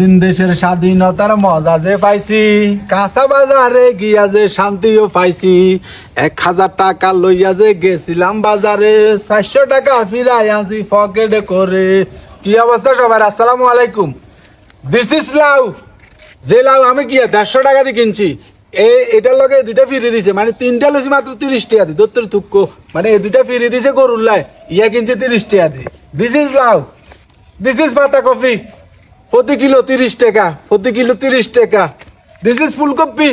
দিন দেশের স্বাধীনতার মজা যে পাইছি, কাঁচা বাজারে গিয়া যে শান্তিও পাইছি, এক হাজার টাকা লইয়া যে গেছিলাম বাজারে, চারশো টাকা ফিরাই আনছি পকেটে করে। কি অবস্থা সবার? আসসালামু আলাইকুম। দিস ইজ লাউ। যে লাউ আমি কি দেড়শো টাকা দিয়ে কিনছি, এ এটার লগে দুইটা ফিরে দিছে মানে তিনটা লইছি মাত্র তিরিশ টাকা দি দত্তর তুক্কো মানে এই দুইটা ফিরে দিছে গরুর লাই, ইয়া কিনছে তিরিশ টাকা দি দিস ইজ লাউ। দিস ইজ পাতা কফি। প্রতি কিলো তিরিশ টাকা, প্রতি কিলো তিরিশ টাকা। দিস ইজ ফুলকপি,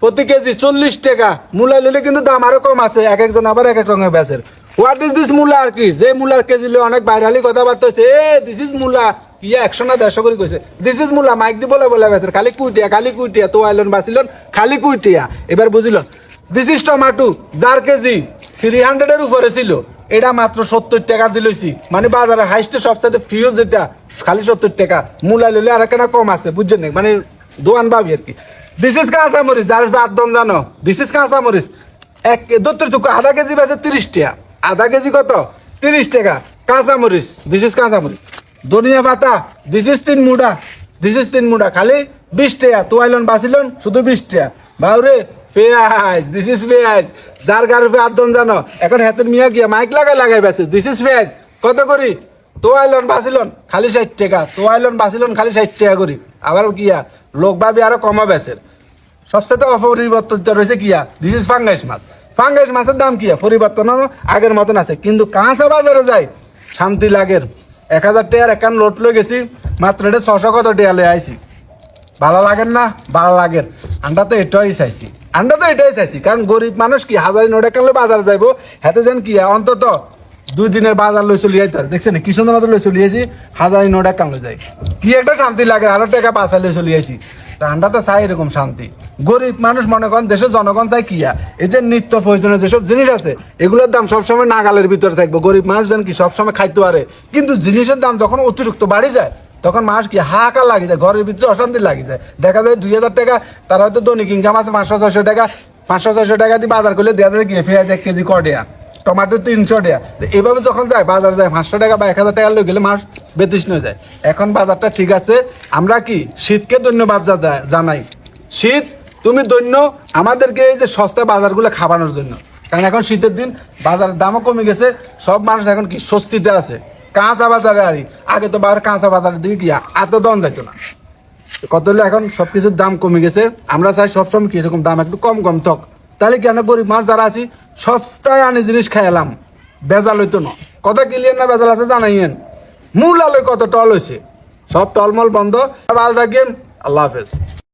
প্রতি কেজি চল্লিশ টাকা। মূলা নিলে কিন্তু দাম আরও কম আছে, এক একজন আবার এক এক রঙের বেচের। হোয়াট ইজ দিস মূলা আর কি? যে মূলার কেজি লয়ে অনেক বাইরালি কথাবার্তা হচ্ছে, এ দিস ইজ মূলা। ইয়া একশো না দেড়শো করে কইছে। দিস ইজ মূলা মাইক দি বলে বলে বেচের, খালি কুইটিয়া খালি কুইটিয়া, তো আইলন বাঁচিলন, খালি কুইটিয়া। এবার বুঝিল দিস ইজ টমাটো যার কেজি থ্রি হান্ড্রেডের উপরে ছিল। এটা মাত্র সত্তর টাকা দিলছি মানে বাজারে হাইস্টে সবচেয়ে ফিও যেটা, খালি সত্তর টাকা। মূলা লইলে আর কেনা কম আছে, বুঝছেন না? মানে দোয়ান পাবি আর কি। দিস ইজ কাঁচা মরিচ যার বাদন জানো? দিস ইজ কাঁচা মরিচ এক দত্তর টুকু আধা কেজি বেচে তিরিশ টাকা। আধা কেজি কত? তিরিশ টাকা। কাঁচা মরিচ দিস ইজ কাঁচা মরিচ ধনিয়া পাতা দিস ইজ তিন মুড়া দিস ইজ তিন মুড়া খালি বিশ টাকা। তোয়াইলন বাঁচিলন শুধু বিশ টাকা। বাউরে, পেঁয়াজ দিস ইজ পেঁয়াজ। যার গার উপরে আদন জানো। এখন হাতের মিয়া গিয়া মাইক লাগাই লাগাই বেছে। দিস ইজ পেঁয়াজ কত করি? তো আইলন বাঁচিলন খালি ষাট টাকা। তো আইলন বাঁচিলন খালি ষাট টাকা করি। আবার কিয়া লোক ভাবি আরও কমা বেচের সবচেয়ে অপরিবর্তিত রয়েছে কিয়া দিস ইজ ফাঙ্গাইশ মাছ। ফাঙ্গাইশ মাছের দাম কিয়া পরিবর্তন আগের মতন আছে। কিন্তু কাঁচা বাজারে যায় শান্তি লাগের এক হাজার টাকার একান লোট লয়ে গেছি। মাত্র এটা ছশো কত টাকা লয়ে আইছি। ভালো লাগেন না? ভালো লাগের আন্ডা তো এটাই চাইছি। আন্ডা তো এটাই চাইছি, কারণ গরিব মানুষ কি হাজারি নোটে কালে বাজার যাইবো? হাতে যেন কি? অন্তত দুই দিনের বাজার লই চলি যাইতে দেখছেন কি সুন্দর মতো লই চলিয়েছি হাজার নোট এক লই যাই। কি একটা শান্তি লাগে, আরও টাকা পাঁচা লই চলিয়েছি তা আন্ডা তো চাই এরকম শান্তি। গরিব মানুষ মনে করেন, দেশের জনগণ চাই কিয়া এই যে নিত্য প্রয়োজনীয় যেসব জিনিস আছে, এগুলোর দাম সবসময় নাগালের ভিতরে থাকবে। গরিব মানুষ যেন কি সবসময় খাইতে পারে। কিন্তু জিনিসের দাম যখন অতিরিক্ত বাড়ি যায় তখন মানুষ কি হাহাকার লাগে যায়, ঘরের ভিতরে অশান্তি লাগে যায়। দেখা যায় দুই হাজার টাকা, তার হয়তো দৈনিক ইনকাম আছে পাঁচশো, ছয়শো টাকা, পাঁচশো, ছয়শো টাকা দিয়ে বাজার করলে দেওয়া যায় গিয়ে পেঁয়াজ এক কেজি কটিয়া টমাটো তিনশো টাকা। এইভাবে যখন যায়, বাজার যায়, পাঁচশো টাকা বা এক হাজার টাকা লোক গেলে মাস বেতৃষ্ণ যায়। এখন বাজারটা ঠিক আছে, আমরা কি শীতকে ধন্যবাদ জানাই। শীত, তুমি দৈন্য আমাদেরকে এই যে সস্তা বাজারগুলো খাবানোর জন্য। কারণ এখন শীতের দিন, বাজারের দামও কমে গেছে, সব মানুষ এখন কি স্বস্তিতে আছে। কাঁচা বাজারে আরি। আগে তো বাইরে কাঁচা বাজারের দিকে কি এত দাম যাইত না। কত হলে এখন সব কিছুর দাম কমে গেছে। আমরা চাই সবসময় কি এরকম দাম একটু কম কম থাক। তাহলে কি আমরা গরিব মানুষ যারা আছি, সস্তায় আনি জিনিস খাইলাম বেজাল হইতো না। কত কিলিয়ান না বেজাল আছে জানাইয়েন। মূল আলোয় কত টল হয়েছে সব টলমল বন্ধ। ভালো থাকেন আল্লাহ হাফেজ।